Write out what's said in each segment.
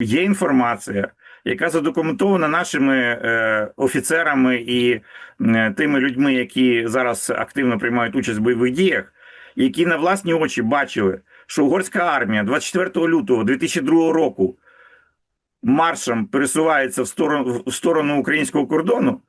Є інформація, яка задокументована нашими е, офіцерами і е, тими людьми, які зараз активно приймають участь в бойових діях, які на власні очі бачили, що угорська армія 24 лютого 2002 року маршем пересувається в сторону, в сторону українського кордону.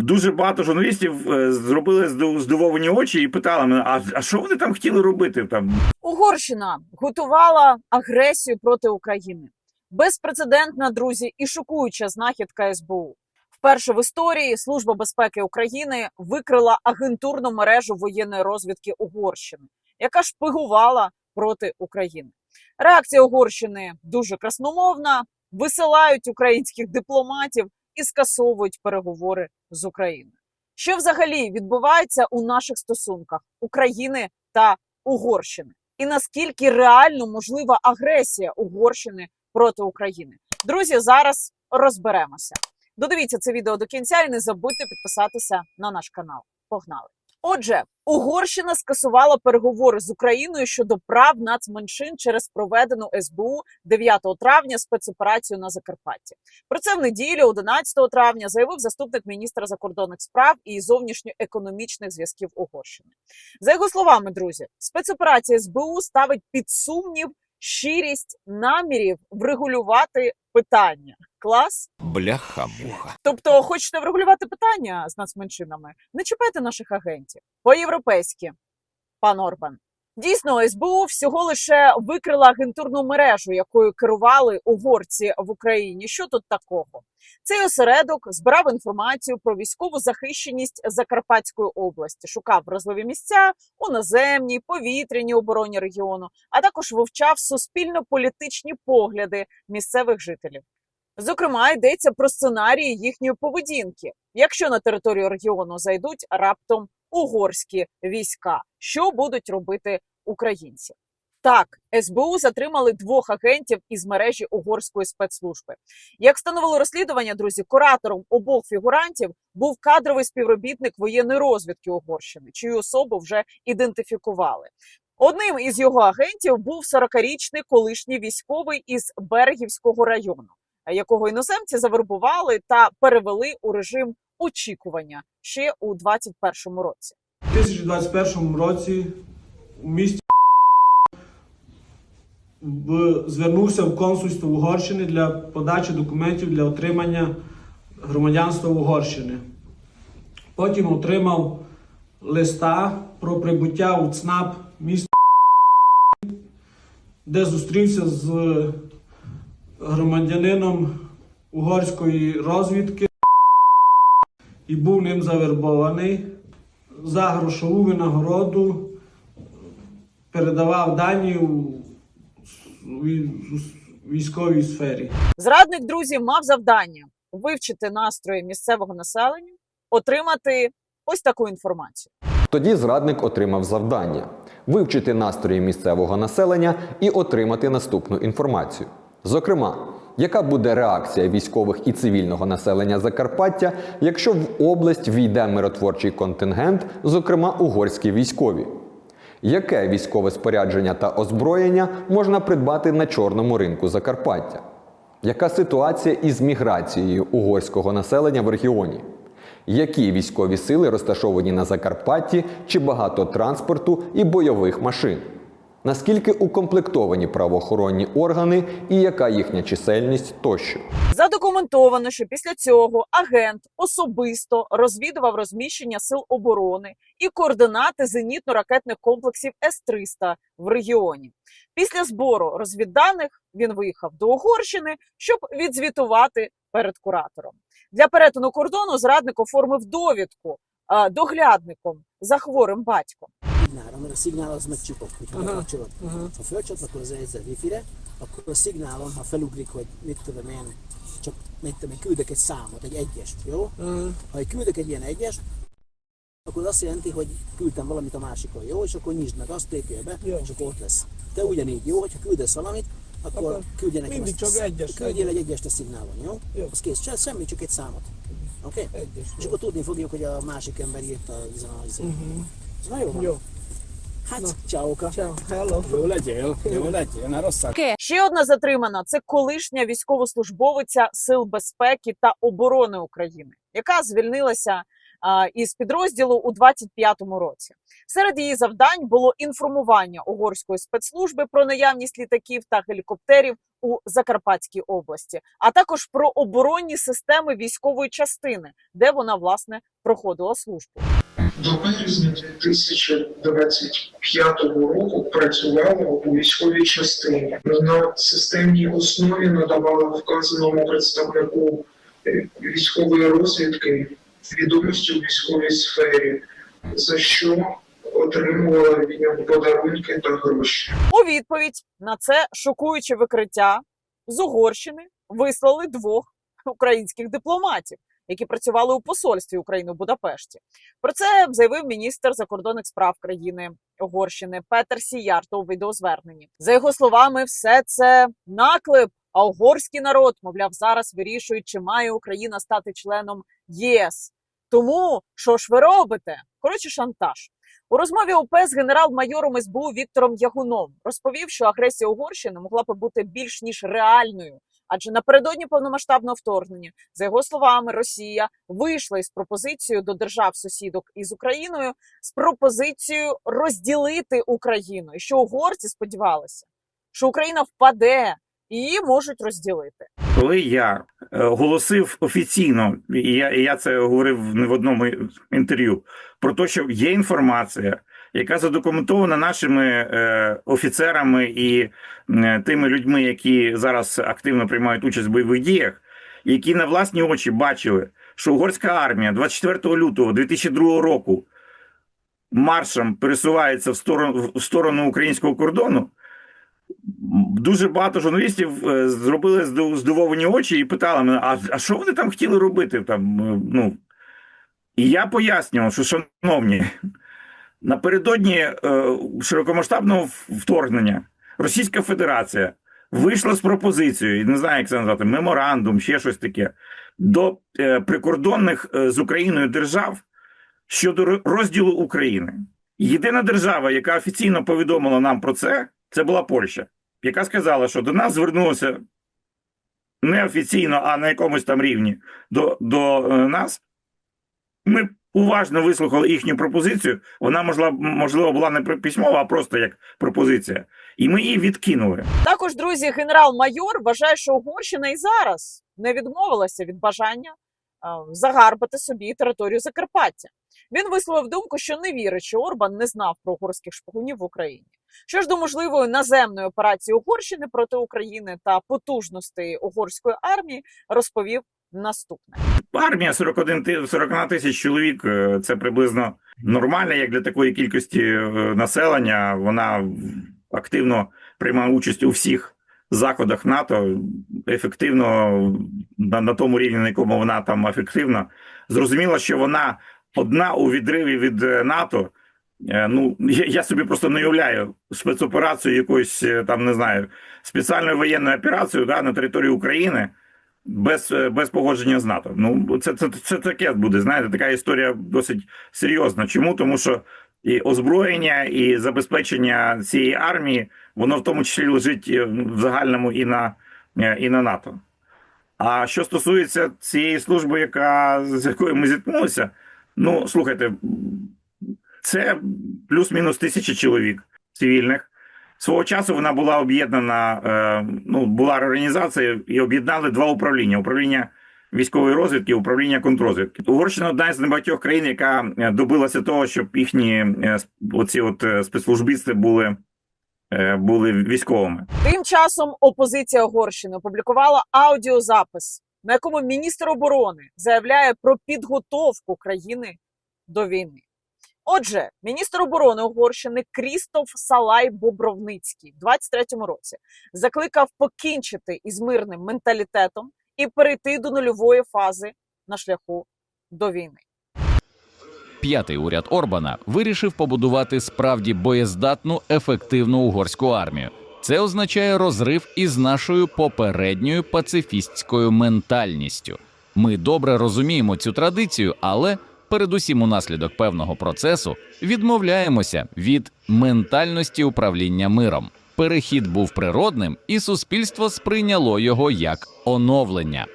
Дуже багато журналістів е, зробили здив- здивовані очі і питали мене: а, а що вони там хотіли робити? Там Угорщина готувала агресію проти України. Безпрецедентна, друзі, і шокуюча знахідка СБУ. Вперше в історії Служба безпеки України викрила агентурну мережу воєнної розвідки Угорщини, яка шпигувала проти України. Реакція Угорщини дуже красномовна. Висилають українських дипломатів і скасовують переговори з Україною. Що взагалі відбувається у наших стосунках України та Угорщини? і наскільки реально можлива агресія Угорщини проти України. Друзі, зараз розберемося. Додивіться це відео до кінця і не забудьте підписатися на наш канал. Погнали! Отже, Угорщина скасувала переговори з Україною щодо прав нацменшин через проведену СБУ 9 травня спецоперацію на Закарпатті. Про це в неділю, 11 травня, заявив заступник міністра закордонних справ і зовнішньоекономічних зв'язків Угорщини. За його словами, друзі, спецоперація СБУ ставить під сумнів щирість намірів врегулювати питання. Клас. Бляха-муха. Тобто, хочете врегулювати питання з нацменшинами? Не чіпайте наших агентів по-європейськи, пан Орбан. Дійсно, СБУ всього лише викрила агентурну мережу, якою керували угорці в Україні. Що тут такого? Цей осередок збирав інформацію про військову захищеність Закарпатської області, шукав вразливі місця у наземній, повітряній обороні регіону, а також вивчав суспільно-політичні погляди місцевих жителів. Зокрема, йдеться про сценарії їхньої поведінки, якщо на територію регіону зайдуть раптом угорські війська, що будуть робити українці. Так, СБУ затримали двох агентів із мережі угорської спецслужби. Як встановило розслідування, друзі, куратором обох фігурантів був кадровий співробітник воєнної розвідки Угорщини, чию особу вже ідентифікували. Одним із його агентів був 40-річний колишній військовий із Берегівського району, якого іноземці завербували та перевели у режим очікування ще у 2021 році. У 2021 році у місті в- звернувся в консульство Угорщини для подачі документів для отримання громадянства Угорщини. Потім отримав листа про прибуття у ЦНАП міста, де зустрівся з громадянином угорської розвідки і був ним завербований за грошову винагороду передавав дані у військовій сфері. Зрадник, друзі, мав завдання вивчити настрої місцевого населення, отримати ось таку інформацію. Тоді зрадник отримав завдання вивчити настрої місцевого населення і отримати наступну інформацію. Зокрема, яка буде реакція військових і цивільного населення Закарпаття, якщо в область війде миротворчий контингент, зокрема угорські військові? Яке військове спорядження та озброєння можна придбати на чорному ринку Закарпаття? Яка ситуація із міграцією угорського населення в регіоні? Які військові сили розташовані на Закарпатті чи багато транспорту і бойових машин? Наскільки укомплектовані правоохоронні органи і яка їхня чисельність тощо? Задокументовано, що після цього агент особисто розвідував розміщення сил оборони і координати зенітно-ракетних комплексів С-300 в регіоні. Після збору розвідданих він виїхав до Угорщини, щоб відзвітувати перед куратором. Для перетину кордону зрадник оформив довідку доглядником за хворим батьком. Szignálra, mert a szignál az megcsipog, hogyha Aha, bekapcsolod. aha. Ha fölcsatlakoz ehhez a wifi-re, akkor a szignálon, ha felugrik, hogy mit tudom én, csak mit tudom én, küldök egy számot, egy egyest, jó? Ha egy küldök egy ilyen egyest, akkor az azt jelenti, hogy küldtem valamit a másikon, jó? És akkor nyisd meg azt, lépjél be, Jó. és akkor ott lesz. Te ugyanígy, jó? Hogyha küldesz valamit, akkor, Akkor küldje nekem mindig a csak egyest, Küldjél egy egyest. a szignálon, jó? Jó. Az kész, Csinálj semmi, csak egy számot. Oké? Okay? Egyest, És jó. akkor tudni fogjuk, hogy a másik ember írta az a, az Mhm. Ez nagyon van. Jó. Jó. Ще одна затримана. Це колишня військовослужбовиця Сил безпеки та оборони України, яка звільнилася а, із підрозділу у 25-му році. Серед її завдань було інформування угорської спецслужби про наявність літаків та гелікоптерів у Закарпатській області, а також про оборонні системи військової частини, де вона власне проходила службу. До березня 2025 року працювала у військовій частині. На системній основі надавала вказаному представнику е, військової розвідки відомості у військовій сфері, за що отримувала від нього подарунки та гроші. У відповідь на це шокуюче викриття з Угорщини вислали двох українських дипломатів, які працювали у посольстві України у Будапешті. Про це заявив міністр закордонних справ країни Угорщини Петер Сіярто у відеозверненні. За його словами, все це наклеп. А угорський народ, мовляв, зараз вирішує, чи має Україна стати членом ЄС. Тому що ж ви робите? Коротше, шантаж. У розмові ОП з генерал-майором СБУ Віктором Ягуном розповів, що агресія Угорщини могла би бути більш ніж реальною, адже напередодні повномасштабного вторгнення, за його словами, Росія вийшла із пропозицією до держав сусідок із Україною з пропозицією розділити Україну, і що угорці сподівалися, що Україна впаде і її можуть розділити. коли я е, оголосив офіційно, і я, і я це говорив не в одному інтерв'ю, про те, що є інформація, яка задокументована нашими е, офіцерами і е, тими людьми, які зараз активно приймають участь в бойових діях, які на власні очі бачили, що угорська армія 24 лютого 2002 року маршем пересувається в сторону, в сторону українського кордону. Дуже багато журналістів е, зробили здивовані очі і питали мене: а, а що вони там хотіли робити? Там, ну. І я пояснював, що, шановні, напередодні е, широкомасштабного вторгнення Російська Федерація вийшла з пропозицією, не знаю, як це назвати, меморандум, ще щось таке, до е, прикордонних е, з Україною держав щодо розділу України. Єдина держава, яка офіційно повідомила нам про це, це була Польща, яка сказала, що до нас звернулося неофіційно, а на якомусь там рівні до, до нас. Ми уважно вислухали їхню пропозицію. Вона можливо, можливо була не письмова, а просто як пропозиція. І ми її відкинули. Також, друзі, генерал-майор вважає, що Угорщина і зараз не відмовилася від бажання загарбати собі територію Закарпаття. Він висловив думку, що не вірить, що Орбан не знав про угорських шпигунів в Україні. Що ж до можливої наземної операції Угорщини проти України та потужностей угорської армії, розповів наступне. Армія 41 ти- 41 тисяч чоловік е, це приблизно нормально, як для такої кількості е, населення. Вона активно приймає участь у всіх заходах НАТО, ефективно на, на тому рівні, на якому вона там ефективна. Зрозуміло, що вона одна у відриві від е, НАТО. Ну, я, я собі просто не уявляю спецоперацію якоюсь там, не знаю, спеціальною воєнною операцією да, на території України без, е, без погодження з НАТО. Ну, це, це, це таке буде. Знаєте, така історія досить серйозна. Чому? Тому що і озброєння, і забезпечення цієї армії, воно в тому числі лежить е, в загальному і на, е, і на НАТО. А що стосується цієї служби, яка з якою ми зіткнулися, ну слухайте, це плюс-мінус тисячі чоловік цивільних. Свого часу вона була об'єднана, е, ну була реорганізація і об'єднали два управління: управління військової розвідки, управління контррозвідки. Угорщина одна з небагатьох країн, яка е, добилася того, щоб їхні е, оці от спецслужбісти були, були військовими. Тим часом опозиція Угорщини опублікувала аудіозапис, на якому міністр оборони заявляє про підготовку країни до війни. Отже, міністр оборони Угорщини Крістоф Салай Бобровницький в 23-му році закликав покінчити із мирним менталітетом і перейти до нульової фази на шляху до війни. П'ятий уряд Орбана вирішив побудувати справді боєздатну ефективну угорську армію. Це означає розрив із нашою попередньою пацифістською ментальністю. Ми добре розуміємо цю традицію, але передусім унаслідок певного процесу, відмовляємося від ментальності управління миром. Перехід був природним, і суспільство сприйняло його як оновлення.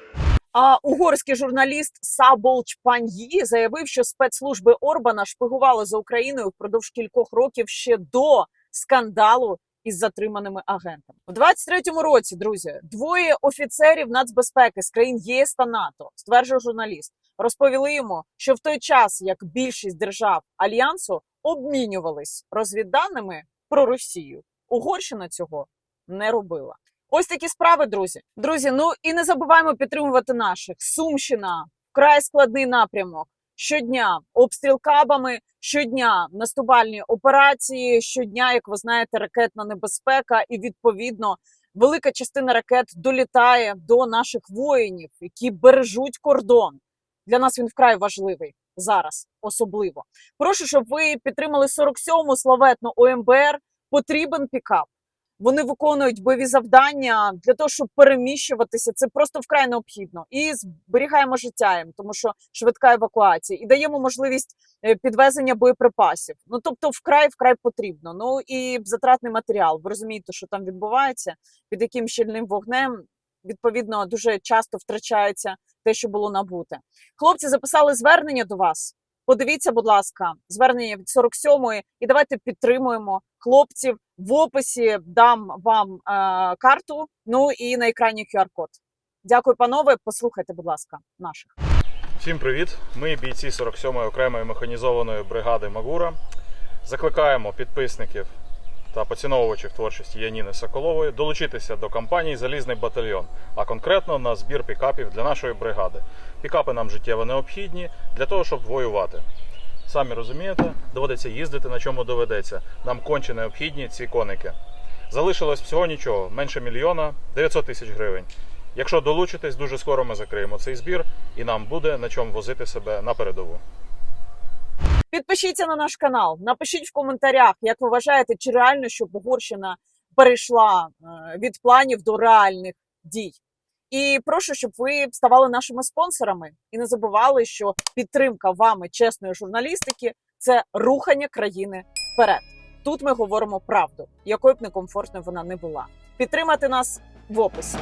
А угорський журналіст Саболч Паньї заявив, що спецслужби Орбана шпигували за Україною впродовж кількох років ще до скандалу із затриманими агентами. У 23-му році, друзі, двоє офіцерів нацбезпеки з країн ЄС та НАТО, стверджує журналіст, розповіли йому, що в той час, як більшість держав альянсу обмінювались розвідданими про Росію, Угорщина цього не робила. Ось такі справи, друзі. Друзі, ну і не забуваємо підтримувати наших. Сумщина, вкрай складний напрямок. Щодня обстріл кабами, щодня наступальні операції, щодня, як ви знаєте, ракетна небезпека, і відповідно велика частина ракет долітає до наших воїнів, які бережуть кордон. Для нас він вкрай важливий зараз, особливо. Прошу, щоб ви підтримали 47-му славетну ОМБР. Потрібен пікап. Вони виконують бойові завдання для того, щоб переміщуватися. Це просто вкрай необхідно. І зберігаємо життя їм, тому що швидка евакуація, і даємо можливість е, підвезення боєприпасів. Ну тобто, вкрай вкрай потрібно. Ну і затратний матеріал. Ви розумієте, що там відбувається, під яким щільним вогнем. Відповідно, дуже часто втрачається те, що було набуте. Хлопці записали звернення до вас. Подивіться, будь ласка, звернення від 47-ї, і давайте підтримуємо хлопців. В описі дам вам е, карту. Ну і на екрані QR-код. Дякую, панове. Послухайте, будь ласка, наших. Всім привіт! Ми бійці 47-ї окремої механізованої бригади Магура. Закликаємо підписників та поціновувачів творчості Яніни Соколової долучитися до кампанії Залізний батальйон, а конкретно на збір пікапів для нашої бригади. Пікапи нам життєво необхідні для того, щоб воювати. Самі розумієте, доводиться їздити, на чому доведеться. Нам конче необхідні ці коники. Залишилось всього нічого, менше мільйона 900 тисяч гривень. Якщо долучитесь, дуже скоро ми закриємо цей збір і нам буде на чому возити себе на передову. Підпишіться на наш канал, напишіть в коментарях, як ви вважаєте, чи реально, щоб Угорщина перейшла е, від планів до реальних дій. І прошу, щоб ви ставали нашими спонсорами і не забували, що підтримка вами чесної журналістики це рухання країни вперед. Тут ми говоримо правду, якою б некомфортною вона не була. Підтримати нас в описі.